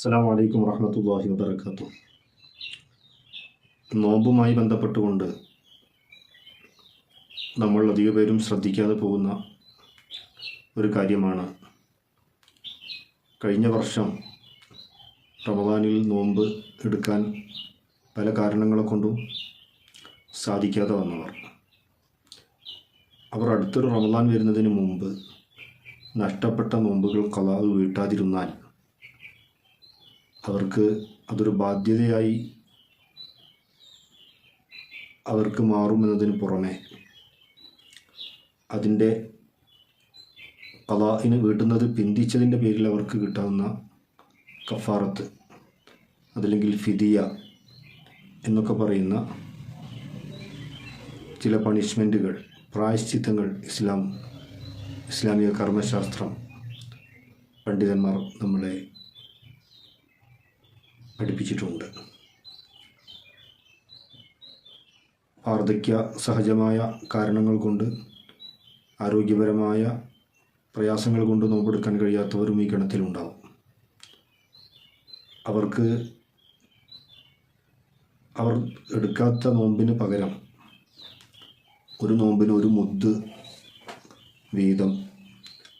അസ്സാം വലൈക്കും വാഹമത്തല്ലാഹി വാത്തു നോമ്പുമായി ബന്ധപ്പെട്ടുകൊണ്ട് നമ്മൾ അധിക പേരും ശ്രദ്ധിക്കാതെ പോകുന്ന ഒരു കാര്യമാണ്. കഴിഞ്ഞ വർഷം റമദാനിൽ നോമ്പ് എടുക്കാൻ പല കാരണങ്ങളെ കൊണ്ടും സാധിക്കാതെ വന്നവർ. അവർ അടുത്തൊരു റമദാൻ വരുന്നതിന് മുമ്പ് നഷ്ടപ്പെട്ട നോമ്പുകൾ കലാവ് വീട്ടാതിരുന്നാൽ അവർക്ക് അതൊരു ബാധ്യതയായി അവർക്ക് മാറുമെന്നതിന് പുറമെ അതിന്റെ കലാഹിന് വീട്ടുന്നത് പിന്തിച്ചതിന്റെ പേരിൽ അവർക്ക് കിട്ടാവുന്ന കഫാറത്ത് അതല്ലെങ്കിൽ ഫിദിയ എന്നൊക്കെ പറയുന്ന ചില പണിഷ്മെന്റുകൾ പ്രായശ്ചിത്തങ്ങൾ ഇസ്ലാം ഇസ്ലാമിക കർമ്മശാസ്ത്രം പണ്ഡിതന്മാർ നമ്മളെ പഠിപ്പിച്ചിട്ടുണ്ട്. വാർദ്ധക്യ സഹജമായ കാരണങ്ങൾ കൊണ്ട് ആരോഗ്യപരമായ പ്രയാസങ്ങൾ കൊണ്ട് നോമ്പെടുക്കാൻ കഴിയാത്തവരും ഈ ഗണത്തിലുണ്ടാവും അവർക്ക് അവർ എടുക്കാത്ത നോമ്പിന് പകരം ഒരു നോമ്പിന് ഒരു മുദ്ദ് വീതം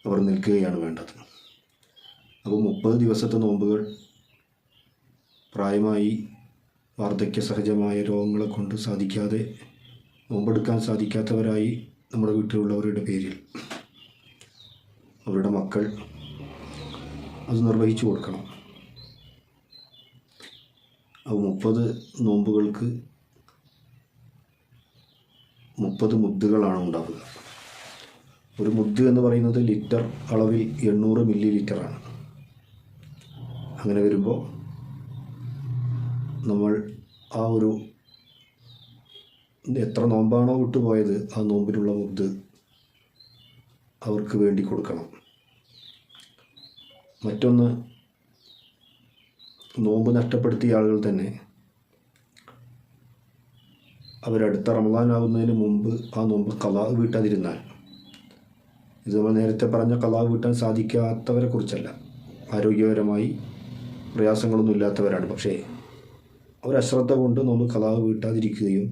അവർ നിൽക്കുകയാണ് വേണ്ടത്. അപ്പോൾ മുപ്പത് ദിവസത്തെ നോമ്പുകൾ പ്രായമായി വാർദ്ധക്യ സഹജമായ രോഗങ്ങളെ കൊണ്ട് സാധിക്കാതെ നോമ്പെടുക്കാൻ സാധിക്കാത്തവരായി നമ്മുടെ വീട്ടിലുള്ളവരുടെ പേരിൽ അവരുടെ മക്കൾ അത് നിർവഹിച്ചു കൊടുക്കണം. അത് മുപ്പത് നോമ്പുകൾക്ക് മുപ്പത് മുദ്ദുകളാണ് ഉണ്ടാവുക. ഒരു മുദ്ദ് എന്ന് പറയുന്നത് ലിറ്റർ അളവിൽ എണ്ണൂറ് മില്ലി ലിറ്ററാണ്. അങ്ങനെ വരുമ്പോൾ നമ്മൾ ആ ഒരു എത്ര നോമ്പാണോ വിട്ടുപോയത് ആ നോമ്പിനുള്ള മുദ്ദ് അവർക്ക് വേണ്ടി കൊടുക്കണം. മറ്റൊന്ന് നോമ്പ് നഷ്ടപ്പെടുത്തിയ ആളുകൾ തന്നെ അവരടുത്ത റമദാനാവുന്നതിന് മുമ്പ് ആ നോമ്പ് കലാ വീട്ടാതിരുന്നാൽ ഇത് നമ്മൾ നേരത്തെ പറഞ്ഞ കലാ വീട്ടാൻ സാധിക്കാത്തവരെ കുറിച്ചല്ല. ആരോഗ്യപരമായി പ്രയാസങ്ങളൊന്നും ഇല്ലാത്തവരാണ്. പക്ഷേ ഒരു അശ്രദ്ധ കൊണ്ട് നോമ്പ് കലാ വീട്ടാതിരിക്കുകയും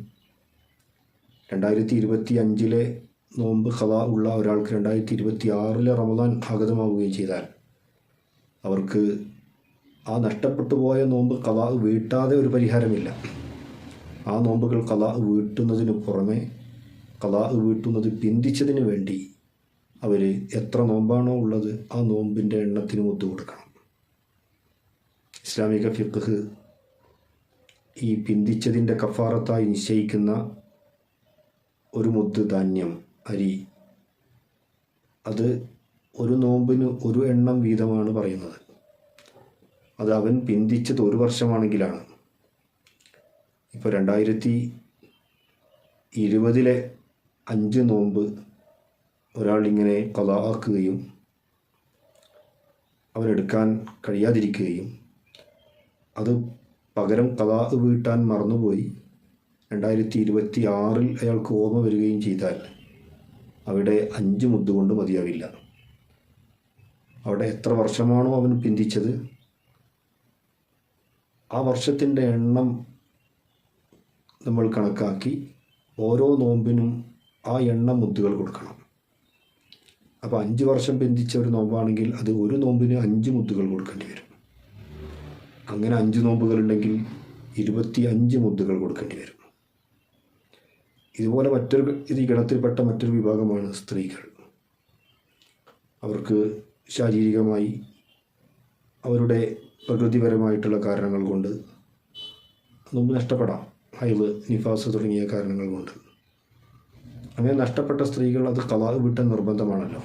രണ്ടായിരത്തി ഇരുപത്തി അഞ്ചിലെ നോമ്പ് കലാ ഉള്ള ഒരാൾക്ക് രണ്ടായിരത്തി ഇരുപത്തി ആറിലെ റമദാൻ ആഗതമാവുകയും ചെയ്താൽ അവർക്ക് ആ നഷ്ടപ്പെട്ടു പോയ നോമ്പ് കലാ വീട്ടാതെ ഒരു പരിഹാരമില്ല. ആ നോമ്പുകൾ കലാ വീട്ടുന്നതിന് പുറമെ കലാ വീട്ടുന്നത് പിന്തിച്ചതിന് വേണ്ടി അവർ എത്ര നോമ്പാണോ ഉള്ളത് ആ നോമ്പിന്റെ എണ്ണത്തിന് മുത്ത് കൊടുക്കണം ഇസ്ലാമിക ഫിഖ് ഈ പിന്തിച്ചതിന്റെ കഫാറത്തായി നിശ്ചയിക്കുന്ന ഒരു മുത്ത് ധാന്യം അരി. അത് ഒരു നോമ്പിന് ഒരു എണ്ണം വീതമാണ് പറയുന്നത്. അത് അവൻ പിന്തിച്ചത് ഒരു വർഷമാണെങ്കിലാണ്. ഇപ്പോൾ രണ്ടായിരത്തി ഇരുപതിലെ അഞ്ച് നോമ്പ് ഒരാളിങ്ങനെ കഥാക്കുകയും അവനെടുക്കാൻ കഴിയാതിരിക്കുകയും അത് പകരം കലാ വീട്ടാൻ മറന്നുപോയി. രണ്ടായിരത്തി ഇരുപത്തി ആറിൽ അയാൾക്ക് ഓർമ്മ വരികയും ചെയ്താൽ അവിടെ അഞ്ച് മുദ്ദുകൊണ്ട് മതിയാവില്ല. അവിടെ എത്ര വർഷമാണോ അവൻ പിന്തിച്ചത്? ആ വർഷത്തിന്റെ എണ്ണം നമ്മൾ കണക്കാക്കി ഓരോ നോമ്പിനും ആ എണ്ണം മുദ്ദുകൾ കൊടുക്കണം. അപ്പോൾ അഞ്ച് വർഷം പിന്തിച്ച ഒരു നോമ്പാണെങ്കിൽ അത് ഒരു നോമ്പിന് അഞ്ച് മുദ്ദുകൾ കൊടുക്കേണ്ടി വരും. അങ്ങനെ അഞ്ച് നോമ്പുകളുണ്ടെങ്കിൽ ഇരുപത്തി അഞ്ച് മുദ്ദുകൾ കൊടുക്കേണ്ടി വരും. ഇതുപോലെ മറ്റൊരു ഇത് ഗണത്തിൽപ്പെട്ട മറ്റൊരു വിഭാഗമാണ് സ്ത്രീകൾ. അവർക്ക് ശാരീരികമായി അവരുടെ പ്രകൃതിപരമായിട്ടുള്ള കാരണങ്ങൾ കൊണ്ട് നോമ്പ് നഷ്ടപ്പെടാം. അയവ് നിഫാസ് തുടങ്ങിയ കാരണങ്ങൾ കൊണ്ട്. അങ്ങനെ നഷ്ടപ്പെട്ട സ്ത്രീകൾ അത് കലാ വിട്ട നിർബന്ധമാണല്ലോ.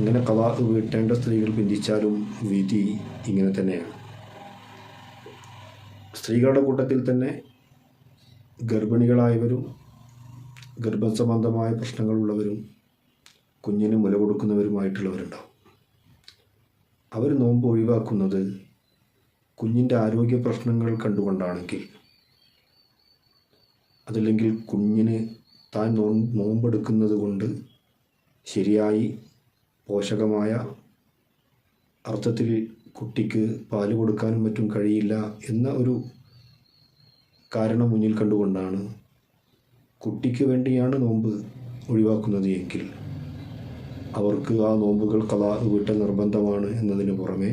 അങ്ങനെ കഥ വീട്ടേണ്ട സ്ത്രീകൾ പിന്തിച്ചാലും വിധി ഇങ്ങനെ തന്നെയാണ്. സ്ത്രീകളുടെ കൂട്ടത്തിൽ തന്നെ ഗർഭിണികളായവരും ഗർഭം സംബന്ധമായ പ്രശ്നങ്ങളുള്ളവരും കുഞ്ഞിന് മുല കൊടുക്കുന്നവരുമായിട്ടുള്ളവരുണ്ടാവും. അവർ നോമ്പ് ഒഴിവാക്കുന്നത് കുഞ്ഞിന്റെ ആരോഗ്യ പ്രശ്നങ്ങൾ കണ്ടുകൊണ്ടാണെങ്കിൽ അതല്ലെങ്കിൽ കുഞ്ഞിന് താൻ നോമ്പെടുക്കുന്നത് കൊണ്ട് ശരിയായി പോഷകമായ അർത്ഥത്തിൽ കുട്ടിക്ക് പാൽ കൊടുക്കാനും മറ്റും കഴിയില്ല എന്ന ഒരു കാരണം മുന്നിൽ കണ്ടുകൊണ്ടാണ് കുട്ടിക്ക് വേണ്ടിയാണ് നോമ്പ് ഒഴിവാക്കുന്നത് എങ്കിൽ അവർക്ക് ആ നോമ്പുകൾ കലാ വീട്ടൽ നിർബന്ധമാണ് എന്നതിന് പുറമെ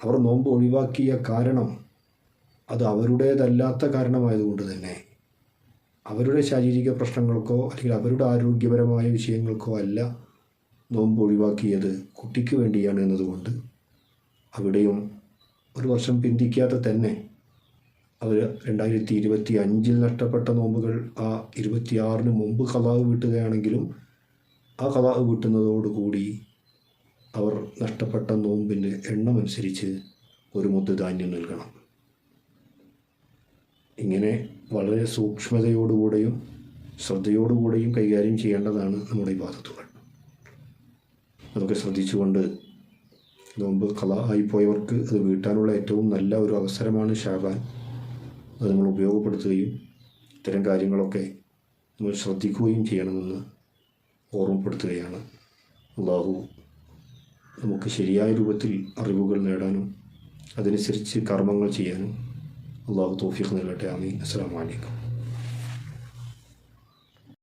അവർ നോമ്പ് ഒഴിവാക്കിയ കാരണം അത് അവരുടേതല്ലാത്ത കാരണമായതുകൊണ്ട് തന്നെ അവരുടെ ശാരീരിക പ്രശ്നങ്ങൾക്കോ അല്ലെങ്കിൽ അവരുടെ ആരോഗ്യപരമായ വിഷയങ്ങൾക്കോ അല്ല നോമ്പ് ഒഴിവാക്കിയത് കുട്ടിക്ക് വേണ്ടിയാണ് എന്നതുകൊണ്ട് അവിടെയും ഒരു വർഷം പിന്തിക്കാതെ തന്നെ അവർ രണ്ടായിരത്തി ഇരുപത്തി അഞ്ചിൽ നഷ്ടപ്പെട്ട നോമ്പുകൾ ആ ഇരുപത്തിയാറിന് മുമ്പ് കലാവ് വീട്ടുകയാണെങ്കിലും ആ കലാവ് വീട്ടുന്നതോടുകൂടി അവർ നഷ്ടപ്പെട്ട നോമ്പിന്റെ എണ്ണമനുസരിച്ച് ഒരു മുദ്ദ ധാന്യം നൽകണം. ഇങ്ങനെ വളരെ സൂക്ഷ്മതയോടുകൂടെയും ശ്രദ്ധയോടുകൂടെയും കൈകാര്യം ചെയ്യേണ്ടതാണ് നമ്മുടെ വിവാദത്തുകൾ അതൊക്കെ ശ്രദ്ധിച്ചുകൊണ്ട് നോമ്പ് കല ആയിപ്പോയവർക്ക് അത് വീട്ടാനുള്ള ഏറ്റവും നല്ല ഒരു അവസരമാണ് ഷാബാൻ. അത് നമ്മൾ ഉപയോഗപ്പെടുത്തുകയും ഇത്തരം കാര്യങ്ങളൊക്കെ നമ്മൾ ശ്രദ്ധിക്കുകയും ചെയ്യണമെന്ന് ഓർമ്മപ്പെടുത്തുകയാണ്. അള്ളാഹു നമുക്ക് ശരിയായ രൂപത്തിൽ അറിവുകൾ നേടാനും അതനുസരിച്ച് കർമ്മങ്ങൾ ചെയ്യാനും അള്ളാഹു തോഫിക്ക് നൽകട്ടെ. അമീൻ അസ്സാം വലൈക്കും